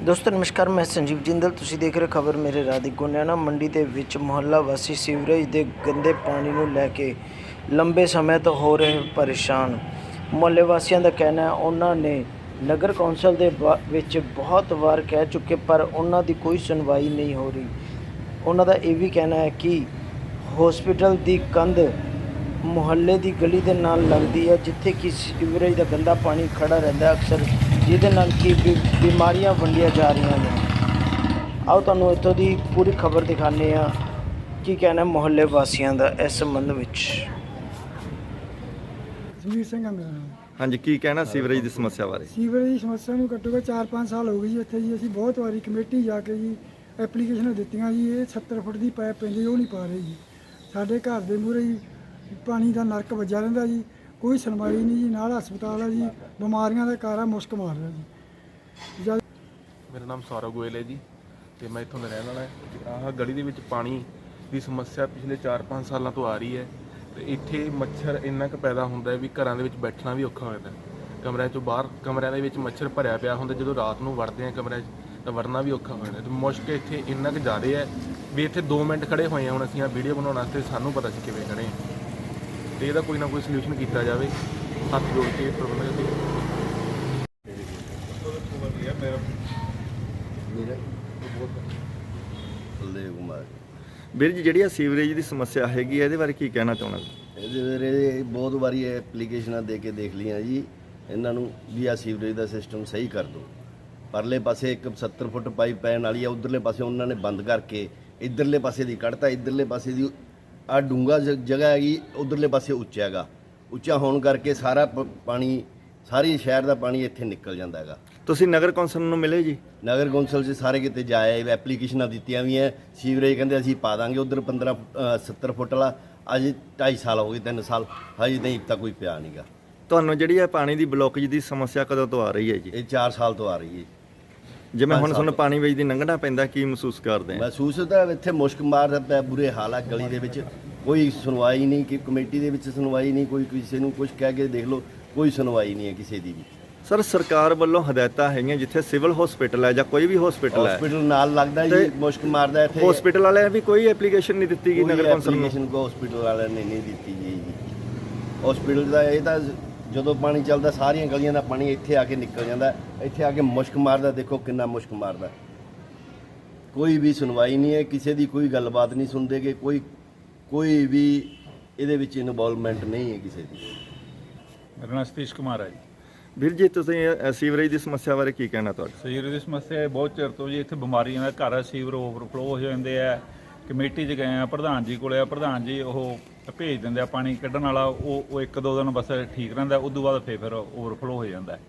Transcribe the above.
ਦੋਸਤੋ, ਨਮਸਕਾਰ, ਮੈਂ ਸੰਜੀਵ ਜਿੰਦਲ। ਤੁਸੀਂ ਦੇਖ ਰਹੇ ਖਬਰ ਮੇਰੇ ਰਾਹ ਦੀ ਗੋਨਿਆਣਾ ਮੰਡੀ ਦੇ ਵਿੱਚ ਮੁਹੱਲਾ ਵਾਸੀ ਸੀਵਰੇਜ ਦੇ ਗੰਦੇ ਪਾਣੀ ਨੂੰ ਲੈ ਕੇ ਲੰਬੇ ਸਮੇਂ ਤੋਂ ਹੋ ਰਹੇ ਪਰੇਸ਼ਾਨ। ਮੁਹੱਲੇ ਵਾਸੀਆਂ ਦਾ ਕਹਿਣਾ ਹੈ, ਉਹਨਾਂ ਨੇ ਨਗਰ ਕੌਂਸਲ ਦੇ ਵਾ- ਵਿੱਚ ਬਹੁਤ ਵਾਰ ਕਹਿ ਚੁੱਕੇ, ਪਰ ਉਹਨਾਂ ਦੀ ਕੋਈ ਸੁਣਵਾਈ ਨਹੀਂ ਹੋ ਰਹੀ। ਉਹਨਾਂ ਦਾ ਇਹ ਵੀ ਕਹਿਣਾ ਹੈ ਕਿ ਹਸਪੀਟਲ ਦੀ ਕੰਧ ਮੁਹੱਲੇ ਦੀ ਗਲੀ ਦੇ ਨਾਲ ਲੱਗਦੀ ਹੈ, ਜਿੱਥੇ ਕਿ ਸੀਵਰੇਜ ਦਾ ਗੰਦਾ ਪਾਣੀ ਖੜਾ ਰਹਿੰਦਾ ਅਕਸਰ ਜਿਹਦੇ ਨਾਲ ਕਿ ਬਿ- ਬਿਮਾਰੀਆਂ ਵੰਡੀਆਂ ਜਾ ਰਹੀਆਂ ਨੇ। ਆਓ ਤੁਹਾਨੂੰ ਇੱਥੋਂ ਦੀ ਪੂਰੀ ਖਬਰ ਦਿਖਾਉਂਦੇ ਆ ਕੀ ਕਹਿਣਾ ਮੁਹੱਲੇ ਵਾਸੀਆਂ ਦਾ ਇਸ ਸੰਬੰਧ ਵਿੱਚ। ਜਸਵੀਰ ਸਿੰਘ ਆ ਮੇਰਾ ਨਾਮ ਹਾਂਜੀ ਕੀ ਕਹਿਣਾ ਸੀਵਰੇਜ ਦੀ ਸਮੱਸਿਆ ਬਾਰੇ? ਸੀਵਰੇਜ ਦੀ ਸਮੱਸਿਆ ਨੂੰ ਘੱਟੋ ਘੱਟ 4-5 ਸਾਲ ਹੋ ਗਏ ਜੀ ਇੱਥੇ ਜੀ ਅਸੀਂ ਬਹੁਤ ਵਾਰੀ ਕਮੇਟੀ ਜਾ ਕੇ ਜੀ ਐਪਲੀਕੇਸ਼ਨਾਂ ਦਿੱਤੀਆਂ ਜੀ ਇਹ 70 ਫੁੱਟ ਦੀ ਪਾਈਪ ਪੈਂਦੀ ਉਹ ਨਹੀਂ ਪਾ ਰਹੀ ਜੀ। ਸਾਡੇ ਘਰ ਦੇ ਮੂਹਰੇ ਜੀ ਪਾਣੀ ਦਾ ਨਰਕ ਵੱਜਾ ਰਹਿੰਦਾ ਜੀ ਕੋਈ ਸੁਣਵਾਈ ਨਹੀਂ ਜੀ, ਨਾਲ ਹਸਪਤਾਲ ਹੈ ਜੀ, ਬਿਮਾਰੀਆਂ ਦਾ ਕਾਰਾ ਮੁਸ਼ਕ ਮਾਰ ਰਿਹਾ ਜੀ। ਜਦ ਮੇਰਾ ਨਾਮ ਸੌਰਵ ਗੋਇਲ ਹੈ ਜੀ, ਤੇ ਮੈਂ ਇੱਥੋਂ ਦਾ ਰਹਿਣ ਵਾਲਾ ਹਾਂ। ਆਹ ਗਲੀ ਦੇ ਵਿੱਚ ਪਾਣੀ ਦੀ ਸਮੱਸਿਆ ਪਿਛਲੇ 4-5 ਸਾਲਾਂ ਤੋਂ ਆ ਰਹੀ ਹੈ, ਤੇ ਇੱਥੇ ਮੱਛਰ ਇੰਨਾ ਕੁ ਪੈਦਾ ਹੁੰਦਾ ਹੈ ਵੀ ਘਰਾਂ ਦੇ ਵਿੱਚ ਬੈਠਣਾ ਵੀ ਔਖਾ ਹੋ ਜਾਂਦਾ ਕਮਰਿਆਂ ਚੋਂ ਬਾਹਰ, ਕਮਰਿਆਂ ਦੇ ਵਿੱਚ ਮੱਛਰ ਭਰਿਆ ਪਿਆ ਹੁੰਦਾ, ਜਦੋਂ ਰਾਤ ਨੂੰ ਵੜਦੇ ਆ ਕਮਰਿਆਂ 'ਚ ਤਾਂ ਵੜਨਾ ਵੀ ਔਖਾ ਹੋ ਜਾਂਦਾ ਤੇ ਮੁਸ਼ਕ ਇੱਥੇ ਇੰਨਾ ਕੁ ਜ਼ਿਆਦਾ ਹੈ ਵੀ ਇੱਥੇ 2 ਮਿੰਟ ਖੜੇ ਹੋਏ ਆ ਹੁਣ ਅਸੀਂ ਆ ਵੀਡੀਓ ਬਣਾਉਣ ਵਾਸਤੇ, ਸਾਨੂੰ ਪਤਾ ਸੀ ਕਿਵੇਂ ਖੜੇ ਹਾਂ। ਤੇ ਇਹਦਾ ਕੋਈ ਨਾ ਕੋਈ ਸੋਲੂਸ਼ਨ ਕੀਤਾ ਜਾਵੇ। ਹੱਥ ਜੋੜ ਕੇ ਪ੍ਰਬੰਧਕ ਦੇ ਬਲਦੇਵ ਕੁਮਾਰ। ਵੀਰ ਜੀ ਜਿਹੜੀ ਆ ਸੀਵਰੇਜ ਦੀ ਸਮੱਸਿਆ ਹੈਗੀ ਹੈ ਇਹਦੇ ਬਾਰੇ ਕੀ ਕਹਿਣਾ ਚਾਹੁੰਦਾ ਇਹਦੇ ਬਾਰੇ ਬਹੁਤ ਵਾਰੀ ਐਪਲੀਕੇਸ਼ਨਾਂ ਦੇ ਕੇ ਦੇਖ ਲਈਆਂ ਜੀ। ਇਹਨਾਂ ਨੂੰ ਵੀ ਆ ਸੀਵਰੇਜ ਦਾ ਸਿਸਟਮ ਸਹੀ ਕਰ ਦਿਓ ਪਰਲੇ ਪਾਸੇ ਇੱਕ 70 ਫੁੱਟ ਪਾਈਪ ਪੈਣ ਵਾਲੀ ਆ ਉਧਰਲੇ ਪਾਸੇ ਉਹਨਾਂ ਨੇ ਬੰਦ ਕਰਕੇ ਇਧਰਲੇ ਪਾਸੇ ਦੀ ਕੱਢਤਾ ਇਧਰਲੇ ਪਾਸੇ ਦੀ ਆ ਡੂੰਗਾ ਜਗ੍ਹਾ ਹੈਗੀ ਉਧਰਲੇ ਪਾਸੇ ਉੱਚਾ ਹੈਗਾ। ਉੱਚਾ ਹੋਣ ਕਰਕੇ ਸਾਰਾ ਪ- ਪਾਣੀ ਸਾਰੀ ਸ਼ਹਿਰ ਦਾ ਪਾਣੀ ਇੱਥੇ ਨਿਕਲ ਜਾਂਦਾ ਹੈਗਾ। ਤੁਸੀਂ ਨਗਰ ਕੌਂਸਲ ਨੂੰ ਮਿਲੇ ਜੀ? ਨਗਰ ਕੌਂਸਲ 'ਚ ਸਾਰੇ ਕਿਤੇ ਜਾਏ ਐਪਲੀਕੇਸ਼ਨਾਂ ਦਿੱਤੀਆਂ ਵੀ ਐ। ਸੀਵਰੇਜ ਕਹਿੰਦੇ ਅਸੀਂ ਪਾ ਦਾਂਗੇ ਉਧਰ 15 ਅ, 70 ਫੁੱਟ ਵਾਲਾ ਅੱਜ 2.5 ਸਾਲ ਹੋ ਗਏ 3 ਸਾਲ ਹਜੇ ਨਹੀਂ ਤਾਂ ਕੋਈ ਪਿਆ ਨਹੀਂਗਾ ਤੁਹਾਨੂੰ ਜਿਹੜੀ ਆ ਪਾਣੀ ਦੀ ਬਲੋਕੇਜ ਦੀ ਸਮੱਸਿਆ ਕਦੋਂ ਤੋਂ ਆ ਰਹੀ ਹੈ ਜੀ? ਇਹ 4 ਸਾਲ ਤੋਂ ਆ ਰਹੀ ਹੈ ਜਿਵੇਂ ਹੁਣ ਤੁਹਾਨੂੰ ਪਾਣੀ ਵਿੱਚ ਦੀ ਲੰਘਣਾ ਪੈਂਦਾ ਕੀ ਮਹਿਸੂਸ ਕਰਦੇ ਆ? ਮਹਿਸੂਸ ਤਾਂ ਇੱਥੇ ਮੁਸ਼ਕ ਮਾਰਦਾ ਪਿਆ ਬੁਰੇ ਹਾਲ ਆ ਗਲੀ ਦੇ ਵਿੱਚ। ਕੋਈ ਸੁਣਵਾਈ ਨਹੀਂ ਕਿ ਕਮੇਟੀ ਦੇ ਵਿੱਚ ਸੁਣਵਾਈ ਨਹੀਂ ਕੋਈ ਕਿਸੇ ਨੂੰ ਕੁਝ ਕਹਿ ਕੇ ਦੇਖ ਲਓ ਕੋਈ ਸੁਣਵਾਈ ਨਹੀਂ ਹੈ ਕਿਸੇ ਦੀ ਵੀ। ਸਰ ਸਰਕਾਰ ਵੱਲੋਂ ਹਦਾਇਤਾਂ ਹੈਗੀਆਂ ਜਿੱਥੇ ਸਿਵਲ ਹਸਪੀਟਲ ਹੈ ਜਾਂ ਕੋਈ ਵੀ ਹਸਪੀਟਲ ਹੈ। ਹਸਪੀਟਲ ਨਾਲ ਲੱਗਦਾ ਜੀ ਮੁਸ਼ਕ ਮਾਰਦਾ ਇੱਥੇ। ਹਸਪੀਟਲ ਵਾਲਿਆਂ ਵੀ ਕੋਈ ਐਪਲੀਕੇਸ਼ਨ ਨਹੀਂ ਦਿੱਤੀ ਗਈ ਨਗਰ ਕੌਂਸਲ ਨੂੰ? ਐਪਲੀਕੇਸ਼ਨ ਕੋ ਹਸਪੀਟਲ ਵਾਲਿਆਂ ਨੇ ਨਹੀਂ ਦਿੱਤੀ ਜੀ। ਹਸਪੀਟਲ ਦਾ ਇਹ ਤਾਂ ਜਦੋਂ ਪਾਣੀ ਚੱਲਦਾ ਸਾਰੀਆਂ ਗਲੀਆਂ ਦਾ ਪਾਣੀ ਇੱਥੇ ਆ ਕੇ ਨਿਕਲ ਜਾਂਦਾ। ਇੱਥੇ ਆ ਕੇ ਮੁਸ਼ਕ ਮਾਰਦਾ ਦੇਖੋ ਕਿੰਨਾ ਮੁਸ਼ਕ ਮਾਰਦਾ। ਕੋਈ ਵੀ ਸੁਣਵਾਈ ਨਹੀਂ ਹੈ ਕਿਸੇ ਦੀ ਕੋਈ ਗੱਲਬਾਤ ਨਹੀਂ ਸੁਣਦੇਗੇ ਕੋਈ ਕੋਈ ਵੀ ਇਹਦੇ ਵਿੱਚ ਇਨਵੋਲਵਮੈਂਟ ਨਹੀਂ ਹੈ ਕਿਸੇ ਦੀ। ਮੇਰਾ ਨਾਮ ਸਤੀਸ਼ ਕੁਮਾਰ ਹੈ ਜੀ। ਵੀਰ ਜੀ ਤੁਸੀਂ ਅ, ਸੀਵਰੇਜ ਦੀ ਸਮੱਸਿਆ ਬਾਰੇ ਕੀ ਕਹਿਣਾ ਤੁਹਾਡਾ? ਸੀਵਰ ਦੀ ਸਮੱਸਿਆ ਬਹੁਤ ਚਿਰ ਤੋਂ ਜੀ ਇੱਥੇ ਬਿਮਾਰੀਆਂ ਦਾ ਘਰ ਹੈ ਸੀਵਰ ਓਵਰਫਲੋ ਹੋ ਜਾਂਦੇ ਆ। ਕਮੇਟੀ 'ਚ ਗਏ ਆ, ਪ੍ਰਧਾਨ ਜੀ ਕੋਲੇ ਆ, ਪ੍ਰਧਾਨ ਜੀ ਉਹ ਭੇਜ ਦਿੰਦੇ ਆ, ਪਾਣੀ ਕੱਢਣ ਵਾਲਾ, ਉਹ ਉਹ ਇੱਕ ਦੋ ਦਿਨ ਬਸ ਠੀਕ ਰਹਿੰਦਾ ਉਸ ਤੋਂ ਬਾਅਦ ਫੇਰ ਫਿਰ ਓਵਰਫਲੋ ਹੋ ਜਾਂਦਾ ਹੈ।